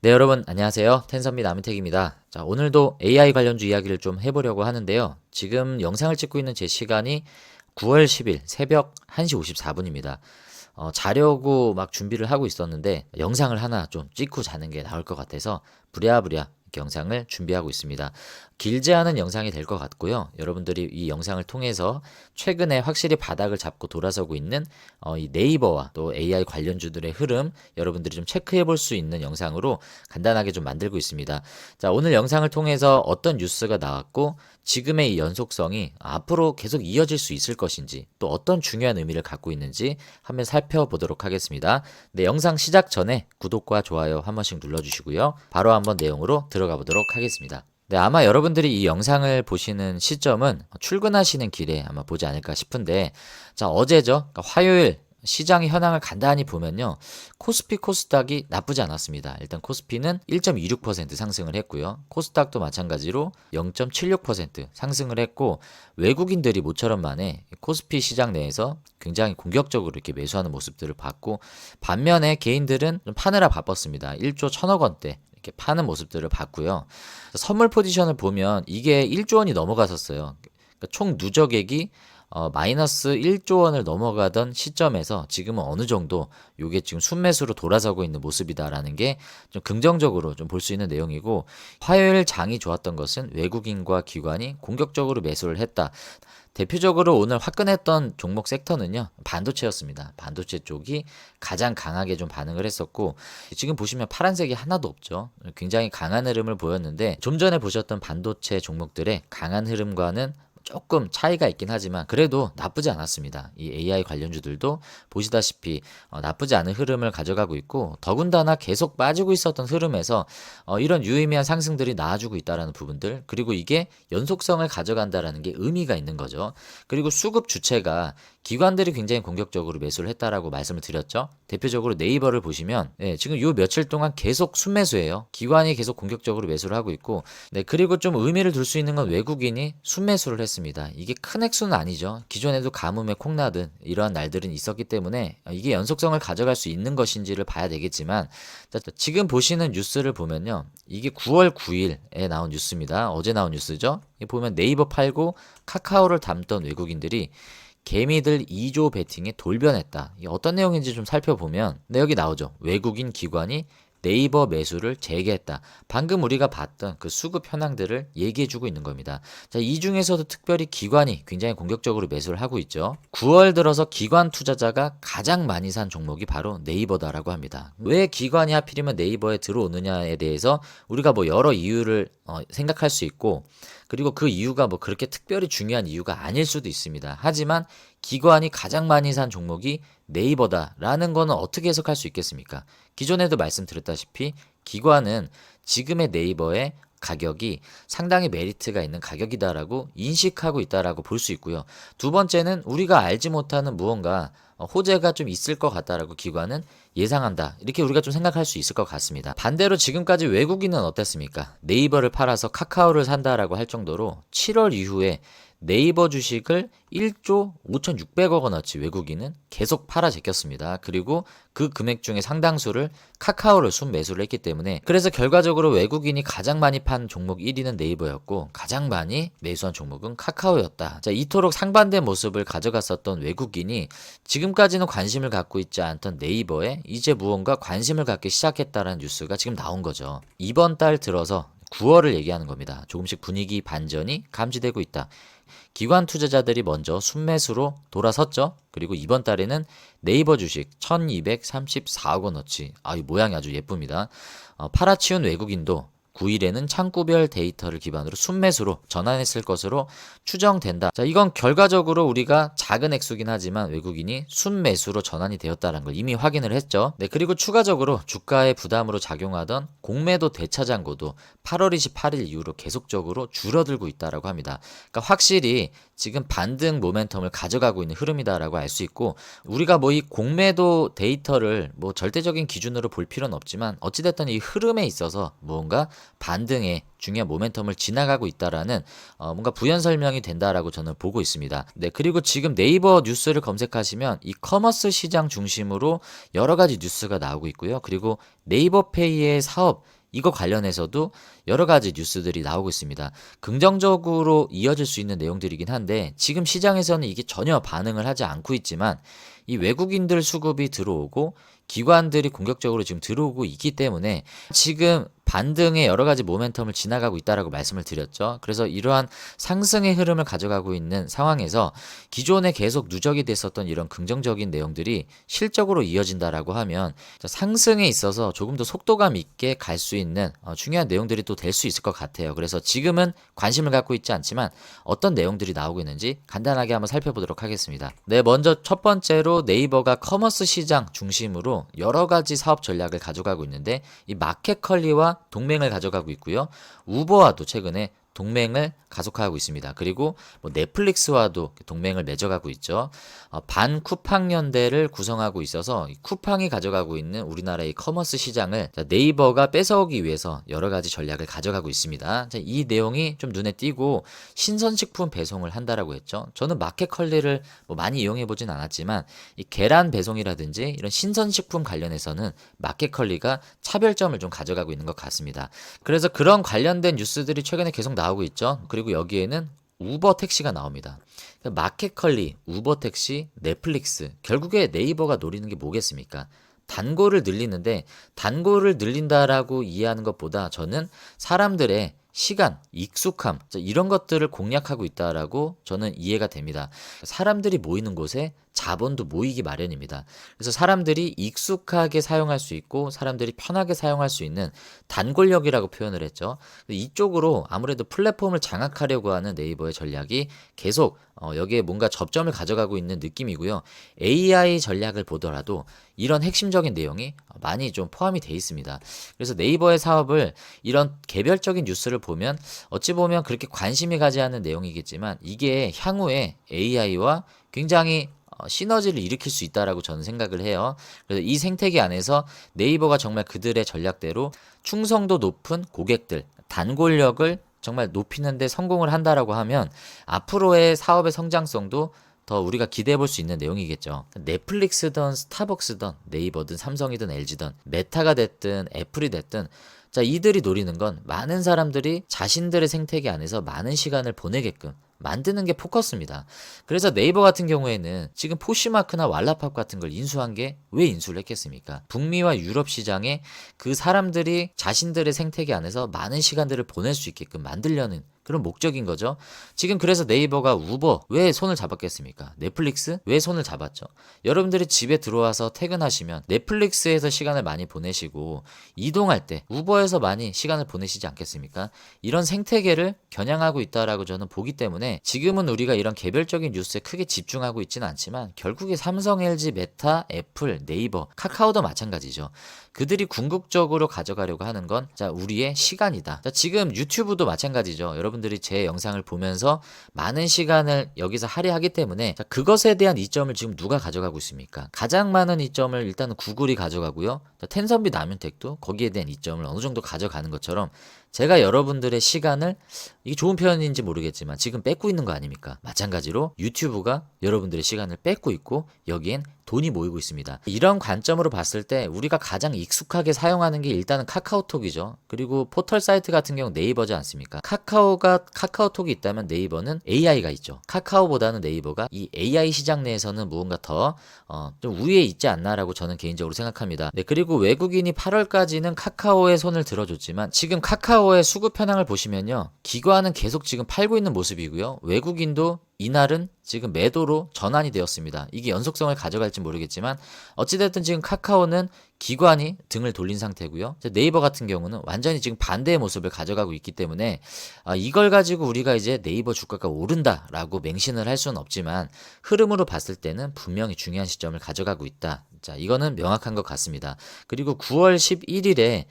네, 여러분, 안녕하세요. 텐선미 남인택입니다. 자, 오늘도 AI 관련주 이야기를 좀 해보려고 하는데요. 지금 영상을 찍고 있는 제 시간이 9월 10일 새벽 1시 54분입니다. 어, 자려고 막 준비를 하고 있었는데 영상을 하나 좀 찍고 자는 게 나을 것 같아서 부랴부랴 영상을 준비하고 있습니다. 길지 않은 영상이 될 것 같고요. 여러분들이 이 영상을 통해서 최근에 확실히 바닥을 잡고 돌아서고 있는 어, 이 네이버와 또 AI 관련주들의 흐름 여러분들이 좀 체크해 볼 수 있는 영상으로 간단하게 좀 만들고 있습니다. 자, 오늘 영상을 통해서 어떤 뉴스가 나왔고 지금의 이 연속성이 앞으로 계속 이어질 수 있을 것인지 또 어떤 중요한 의미를 갖고 있는지 한번 살펴보도록 하겠습니다. 네, 영상 시작 전에 구독과 좋아요 한 번씩 눌러주시고요. 바로 한번 내용으로 들어가 보도록 하겠습니다. 네, 아마 여러분들이 이 영상을 보시는 시점은 출근하시는 길에 아마 보지 않을까 싶은데, 자, 어제죠? 그러니까 화요일 시장의 현황을 간단히 보면요. 코스피 코스닥이 나쁘지 않았습니다. 일단 코스피는 1.26% 상승을 했고요. 코스닥도 마찬가지로 0.76% 상승을 했고 외국인들이 모처럼 만에 코스피 시장 내에서 굉장히 공격적으로 이렇게 매수하는 모습들을 봤고 반면에 개인들은 좀 파느라 바빴습니다. 1조 1000억 원대 이렇게 파는 모습들을 봤고요. 선물 포지션을 보면 이게 1조 원이 넘어갔었어요. 그러니까 총 누적액이 어, 마이너스 1조 원을 넘어가던 시점에서 지금은 어느 정도 요게 지금 순매수로 돌아서고 있는 모습이다라는 게 좀 긍정적으로 좀 볼 수 있는 내용이고 화요일 장이 좋았던 것은 외국인과 기관이 공격적으로 매수를 했다. 대표적으로 오늘 화끈했던 종목 섹터는요, 반도체였습니다. 반도체 쪽이 가장 강하게 좀 반응을 했었고, 지금 보시면 파란색이 하나도 없죠. 굉장히 강한 흐름을 보였는데, 좀 전에 보셨던 반도체 종목들의 강한 흐름과는 조금 차이가 있긴 하지만 그래도 나쁘지 않았습니다. 이 AI 관련주들도 보시다시피 어, 나쁘지 않은 흐름을 가져가고 있고 더군다나 계속 빠지고 있었던 흐름에서 어, 이런 유의미한 상승들이 나와주고 있다라는 부분들 그리고 이게 연속성을 가져간다라는 게 의미가 있는 거죠. 그리고 수급 주체가 기관들이 굉장히 공격적으로 매수를 했다라고 말씀을 드렸죠. 대표적으로 네이버를 보시면 네, 지금 요 며칠 동안 계속 순매수예요. 기관이 계속 공격적으로 매수를 하고 있고 네, 그리고 좀 의미를 둘 수 있는 건 외국인이 순매수를 했습니다. 이게 큰 액수는 아니죠. 기존에도 가뭄에 콩나든 이러한 날들은 있었기 때문에 이게 연속성을 가져갈 수 있는 것인지를 봐야 되겠지만 자, 지금 보시는 뉴스를 보면요. 이게 9월 9일에 나온 뉴스입니다. 어제 나온 뉴스죠. 보면 네이버 팔고 카카오를 담던 외국인들이 개미들 2조 베팅에 돌변했다. 어떤 내용인지 좀 살펴보면 네, 여기 나오죠. 외국인 기관이 네이버 매수를 재개했다. 방금 우리가 봤던 그 수급 현황들을 얘기해주고 있는 겁니다. 자, 이 중에서도 특별히 기관이 굉장히 공격적으로 매수를 하고 있죠. 9월 들어서 기관 투자자가 가장 많이 산 종목이 바로 네이버다라고 합니다. 왜 기관이 하필이면 네이버에 들어오느냐에 대해서 우리가 뭐 여러 이유를 어, 생각할 수 있고 그리고 그 이유가 뭐 그렇게 특별히 중요한 이유가 아닐 수도 있습니다. 하지만 기관이 가장 많이 산 종목이 네이버다라는 거는 어떻게 해석할 수 있겠습니까? 기존에도 말씀드렸다시피 기관은 지금의 네이버의 가격이 상당히 메리트가 있는 가격이다라고 인식하고 있다라고 볼 수 있고요. 두 번째는 우리가 알지 못하는 무언가 어, 호재가 좀 있을 것 같다라고 기관은 예상한다. 이렇게 우리가 좀 생각할 수 있을 것 같습니다. 반대로 지금까지 외국인은 어땠습니까? 네이버를 팔아서 카카오를 산다라고 할 정도로 7월 이후에 네이버 주식을 1조 5,600억 원어치 외국인은 계속 팔아 제꼈습니다. 그리고 그 금액 중에 상당수를 카카오를 순매수를 했기 때문에 그래서 결과적으로 외국인이 가장 많이 판 종목 1위는 네이버였고 가장 많이 매수한 종목은 카카오였다. 자, 이토록 상반된 모습을 가져갔었던 외국인이 지금까지는 관심을 갖고 있지 않던 네이버에 이제 무언가 관심을 갖기 시작했다라는 뉴스가 지금 나온 거죠. 이번 달 들어서 9월을 얘기하는 겁니다. 조금씩 분위기 반전이 감지되고 있다. 기관 투자자들이 먼저 순매수로 돌아섰죠. 그리고 이번 달에는 네이버 주식 1234억 원어치. 아, 이 모양이 아주 예쁩니다. 어, 팔아치운 외국인도 9일에는 창구별 데이터를 기반으로 순매수로 전환했을 것으로 추정된다. 자, 이건 결과적으로 우리가 작은 액수긴 하지만 외국인이 순매수로 전환이 되었다는 걸 이미 확인을 했죠. 네, 그리고 추가적으로 주가의 부담으로 작용하던 공매도 대차장고도 8월 28일 이후로 계속적으로 줄어들고 있다라고 합니다. 그러니까 확실히 지금 반등 모멘텀을 가져가고 있는 흐름이다라고 알 수 있고 우리가 뭐 이 공매도 데이터를 뭐 절대적인 기준으로 볼 필요는 없지만 어찌됐든 이 흐름에 있어서 뭔가 반등의 중요한 모멘텀을 지나가고 있다라는 어 뭔가 부연 설명이 된다라고 저는 보고 있습니다. 네 그리고 지금 네이버 뉴스를 검색하시면 이 커머스 시장 중심으로 여러 가지 뉴스가 나오고 있고요. 그리고 네이버 페이의 사업 이거 관련해서도 여러 가지 뉴스들이 나오고 있습니다. 긍정적으로 이어질 수 있는 내용들이긴 한데 지금 시장에서는 이게 전혀 반응을 하지 않고 있지만 이 외국인들 수급이 들어오고 기관들이 공격적으로 지금 들어오고 있기 때문에 지금 반등의 여러 가지 모멘텀을 지나가고 있다라고 말씀을 드렸죠. 그래서 이러한 상승의 흐름을 가져가고 있는 상황에서 기존에 계속 누적이 됐었던 이런 긍정적인 내용들이 실적으로 이어진다라고 하면 상승에 있어서 조금 더 속도감 있게 갈 수 있는 어, 중요한 내용들이 또 될 수 있을 것 같아요. 그래서 지금은 관심을 갖고 있지 않지만 어떤 내용들이 나오고 있는지 간단하게 한번 살펴보도록 하겠습니다. 네, 먼저 첫 번째로 네이버가 커머스 시장 중심으로 여러 가지 사업 전략을 가져가고 있는데 이 마켓컬리와 동맹을 가져가고 있고요. 우버와도 최근에 동맹을 가속화하고 있습니다. 그리고 뭐 넷플릭스와도 동맹을 맺어가고 있죠. 어, 반 쿠팡 연대를 구성하고 있어서 쿠팡이 가져가고 있는 우리나라의 커머스 시장을 네이버가 뺏어오기 위해서 여러 가지 전략을 가져가고 있습니다. 자, 이 내용이 좀 눈에 띄고 신선식품 배송을 한다라고 했죠. 저는 마켓컬리를 뭐 많이 이용해 보진 않았지만 이 계란 배송이라든지 이런 신선식품 관련해서는 마켓컬리가 차별점을 좀 가져가고 있는 것 같습니다. 그래서 그런 관련된 뉴스들이 최근에 계속 나 오고 있죠. 그리고 여기에는 우버 택시가 나옵니다. 마켓컬리, 우버 택시, 넷플릭스 결국에 네이버가 노리는 게 뭐겠습니까? 단골을 늘리는데 단골을 늘린다라고 이해하는 것보다 저는 사람들의 시간, 익숙함 이런 것들을 공략하고 있다라고 저는 이해가 됩니다. 사람들이 모이는 곳에 자본도 모이기 마련입니다. 그래서 사람들이 익숙하게 사용할 수 있고 사람들이 편하게 사용할 수 있는 단골력이라고 표현을 했죠. 이쪽으로 아무래도 플랫폼을 장악하려고 하는 네이버의 전략이 계속 어, 여기에 뭔가 접점을 가져가고 있는 느낌이고요. AI 전략을 보더라도 이런 핵심적인 내용이 많이 좀 포함이 돼 있습니다. 그래서 네이버의 사업을 이런 개별적인 뉴스를 보면 어찌 보면 그렇게 관심이 가지 않는 내용이겠지만 이게 향후에 AI와 굉장히 어, 시너지를 일으킬 수 있다라고 저는 생각을 해요. 그래서 이 생태계 안에서 네이버가 정말 그들의 전략대로 충성도 높은 고객들, 단골력을 정말 높이는데 성공을 한다라고 하면 앞으로의 사업의 성장성도 더 우리가 기대해 볼 수 있는 내용이겠죠. 넷플릭스든 스타벅스든 네이버든 삼성이든 LG든 메타가 됐든 애플이 됐든 자, 이들이 노리는 건 많은 사람들이 자신들의 생태계 안에서 많은 시간을 보내게끔 만드는 게 포커스입니다. 그래서 네이버 같은 경우에는 지금 포시마크나 왈라팝 같은 걸 인수한 게 왜 인수를 했겠습니까? 북미와 유럽 시장에 그 사람들이 자신들의 생태계 안에서 많은 시간들을 보낼 수 있게끔 만들려는 그런 목적인 거죠. 지금 그래서 네이버가 우버 왜 손을 잡았겠습니까? 넷플릭스 왜 손을 잡았죠? 여러분들이 집에 들어와서 퇴근하시면 넷플릭스에서 시간을 많이 보내시고 이동할 때 우버에서 많이 시간을 보내시지 않겠습니까? 이런 생태계를 겨냥하고 있다라고 저는 보기 때문에 지금은 우리가 이런 개별적인 뉴스에 크게 집중하고 있지는 않지만 결국에 삼성, LG, 메타, 애플, 네이버, 카카오도 마찬가지죠. 그들이 궁극적으로 가져가려고 하는 건 자, 우리의 시간이다. 자, 지금 유튜브도 마찬가지죠. 여러분 들이 제 영상을 보면서 많은 시간을 여기서 할애하기 때문에 자, 그것에 대한 이점을 지금 누가 가져가고 있습니까? 가장 많은 이점을 일단은 구글이 가져가고요. 자, 텐선비 남윤택도 거기에 대한 이점을 어느 정도 가져가는 것처럼 제가 여러분들의 시간을 이게 좋은 표현인지 모르겠지만 지금 뺏고 있는 거 아닙니까? 마찬가지로 유튜브가 여러분들의 시간을 뺏고 있고 여기엔 돈이 모이고 있습니다. 이런 관점으로 봤을 때 우리가 가장 익숙하게 사용하는 게 일단은 카카오톡이죠. 그리고 포털 사이트 같은 경우 네이버지 않습니까? 카카오가 카카오톡이 있다면 네이버는 AI가 있죠. 카카오보다는 네이버가 이 AI 시장 내에서는 무언가 더 어, 좀 우위에 있지 않나라고 저는 개인적으로 생각합니다. 네, 그리고 외국인이 8월까지는 카카오의 손을 들어줬지만 지금 카카오 의 수급 현황을 보시면요. 기관은 계속 지금 팔고 있는 모습이고요. 외국인도 이날은 지금 매도로 전환이 되었습니다. 이게 연속성을 가져갈지 모르겠지만 어찌됐든 지금 카카오는 기관이 등을 돌린 상태고요. 네이버 같은 경우는 완전히 지금 반대의 모습을 가져가고 있기 때문에 아, 이걸 가지고 우리가 이제 네이버 주가가 오른다라고 맹신을 할 수는 없지만 흐름으로 봤을 때는 분명히 중요한 시점을 가져가고 있다. 자, 이거는 명확한 것 같습니다. 그리고 9월 11일에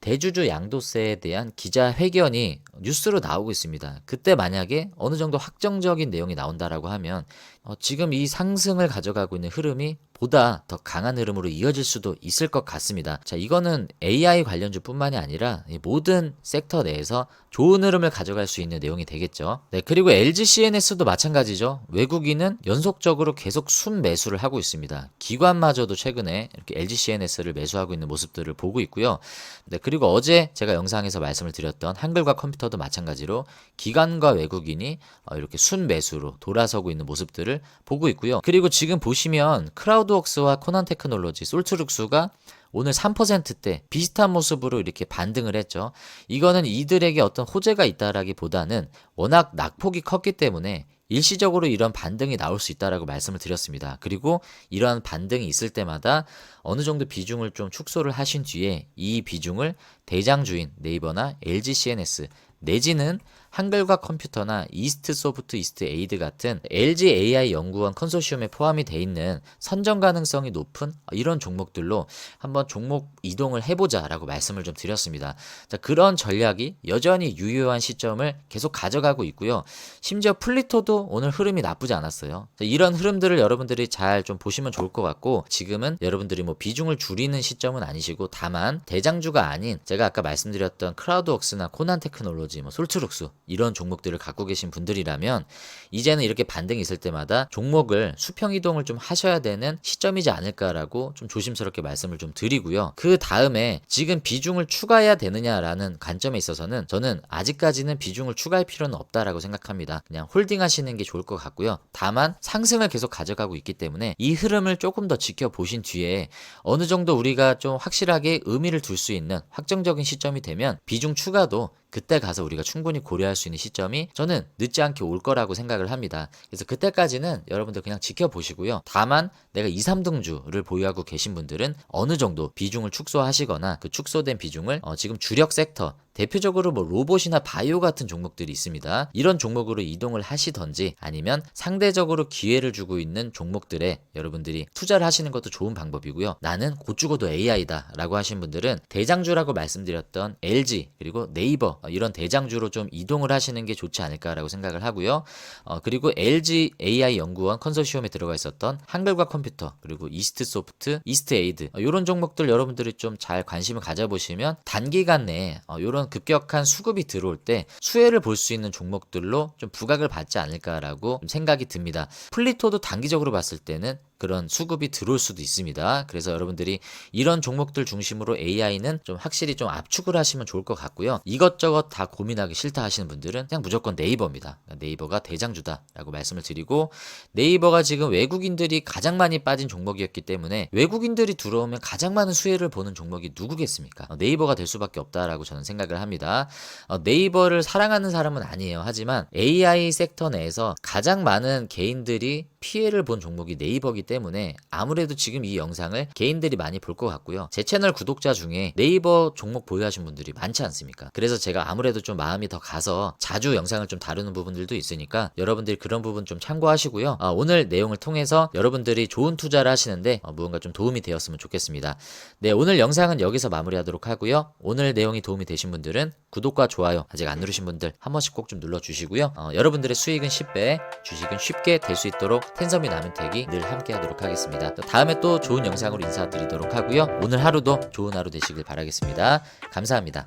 대주주 양도세에 대한 기자회견이 뉴스로 나오고 있습니다. 그때 만약에 어느 정도 확정적인 내용이 나온다라고 하면 어, 지금 이 상승을 가져가고 있는 흐름이 보다 더 강한 흐름으로 이어질 수도 있을 것 같습니다. 자, 이거는 AI 관련주뿐만이 아니라 이 모든 섹터 내에서 좋은 흐름을 가져갈 수 있는 내용이 되겠죠. 네, 그리고 LG CNS도 마찬가지죠. 외국인은 연속적으로 계속 순 매수를 하고 있습니다. 기관마저도 최근에 이렇게 LG CNS를 매수하고 있는 모습들을 보고 있고요. 네, 그리고 어제 제가 영상에서 말씀을 드렸던 한글과 컴퓨터도 마찬가지로 기관과 외국인이 어, 이렇게 순 매수로 돌아서고 있는 모습들을 보고 있고요. 그리고 지금 보시면 크라우드웍스와 코난 테크놀로지, 솔트룩스가 오늘 3%대 비슷한 모습으로 이렇게 반등을 했죠. 이거는 이들에게 어떤 호재가 있다라기보다는 워낙 낙폭이 컸기 때문에 일시적으로 이런 반등이 나올 수 있다라고 말씀을 드렸습니다. 그리고 이러한 반등이 있을 때마다 어느 정도 비중을 좀 축소를 하신 뒤에 이 비중을 대장주인 네이버나 LG CNS 내지는 한글과 컴퓨터나 이스트 소프트 이스트 에이드 같은 LG AI 연구원 컨소시엄에 포함이 돼 있는 선정 가능성이 높은 이런 종목들로 한번 종목 이동을 해보자라고 말씀을 좀 드렸습니다. 자, 그런 전략이 여전히 유효한 시점을 계속 가져가고 있고요. 심지어 플리토도 오늘 흐름이 나쁘지 않았어요. 자, 이런 흐름들을 여러분들이 잘 좀 보시면 좋을 것 같고 지금은 여러분들이 뭐 비중을 줄이는 시점은 아니시고 다만 대장주가 아닌 제가 아까 말씀드렸던 크라우드웍스나 코난 테크놀로지, 뭐 솔트룩스 이런 종목들을 갖고 계신 분들이라면 이제는 이렇게 반등이 있을 때마다 종목을 수평 이동을 좀 하셔야 되는 시점이지 않을까라고 좀 조심스럽게 말씀을 좀 드리고요. 그 다음에 지금 비중을 추가해야 되느냐라는 관점에 있어서는 저는 아직까지는 비중을 추가할 필요는 없다라고 생각합니다. 그냥 홀딩 하시는 게 좋을 것 같고요. 다만 상승을 계속 가져가고 있기 때문에 이 흐름을 조금 더 지켜보신 뒤에 어느 정도 우리가 좀 확실하게 의미를 둘 수 있는 확정적인 시점이 되면 비중 추가도 그때 가서 우리가 충분히 고려할 수 있는 시점이 저는 늦지 않게 올 거라고 생각을 합니다. 그래서 그때까지는 여러분들 그냥 지켜보시고요. 다만 내가 2, 3등주를 보유하고 계신 분들은 어느 정도 비중을 축소하시거나 그 축소된 비중을 어, 지금 주력 섹터 대표적으로 뭐 로봇이나 바이오 같은 종목들이 있습니다. 이런 종목으로 이동을 하시던지 아니면 상대적으로 기회를 주고 있는 종목들에 여러분들이 투자를 하시는 것도 좋은 방법이고요. 나는 곧 죽어도 AI다 라고 하신 분들은 대장주라고 말씀드렸던 LG 그리고 네이버 어, 이런 대장주로 좀 이동을 하시는 게 좋지 않을까라고 생각을 하고요. 어, 그리고 LG AI 연구원 컨소시엄에 들어가 있었던 한글과 컴퓨터 그리고 이스트 소프트, 이스트 에이드 어, 이런 종목들 여러분들이 좀 잘 관심을 가져보시면 단기간 내에 어, 이런 급격한 수급이 들어올 때 수혜를 볼 수 있는 종목들로 좀 부각을 받지 않을까라고 좀 생각이 듭니다. 플리토도 단기적으로 봤을 때는 그런 수급이 들어올 수도 있습니다. 그래서 여러분들이 이런 종목들 중심으로 AI는 좀 확실히 좀 압축을 하시면 좋을 것 같고요. 이것저것 다 고민하기 싫다 하시는 분들은 그냥 무조건 네이버입니다. 네이버가 대장주다라고 말씀을 드리고 네이버가 지금 외국인들이 가장 많이 빠진 종목이었기 때문에 외국인들이 들어오면 가장 많은 수혜를 보는 종목이 누구겠습니까? 어, 네이버가 될 수밖에 없다라고 저는 생각을 합니다. 어, 네이버를 사랑하는 사람은 아니에요. 하지만 AI 섹터 내에서 가장 많은 개인들이 피해를 본 종목이 네이버기 때문에 아무래도 지금 이 영상을 개인들이 많이 볼 것 같고요. 제 채널 구독자 중에 네이버 종목 보유하신 분들이 많지 않습니까? 그래서 제가 아무래도 좀 마음이 더 가서 자주 영상을 좀 다루는 부분들도 있으니까 여러분들이 그런 부분 좀 참고하시고요. 아, 오늘 내용을 통해서 여러분들이 좋은 투자를 하시는데 어, 무언가 좀 도움이 되었으면 좋겠습니다. 네, 오늘 영상은 여기서 마무리하도록 하고요. 오늘 내용이 도움이 되신 분들은 구독과 좋아요 아직 안 누르신 분들 한 번씩 꼭 좀 눌러주시고요. 어, 여러분들의 수익은 10배, 주식은 쉽게 될 수 있도록 텐섬이 남은택이 늘 함께 하도록 하겠습니다. 다음에 또 좋은 영상으로 인사드리도록 하고요. 오늘 하루도 좋은 하루 되시길 바라겠습니다. 감사합니다.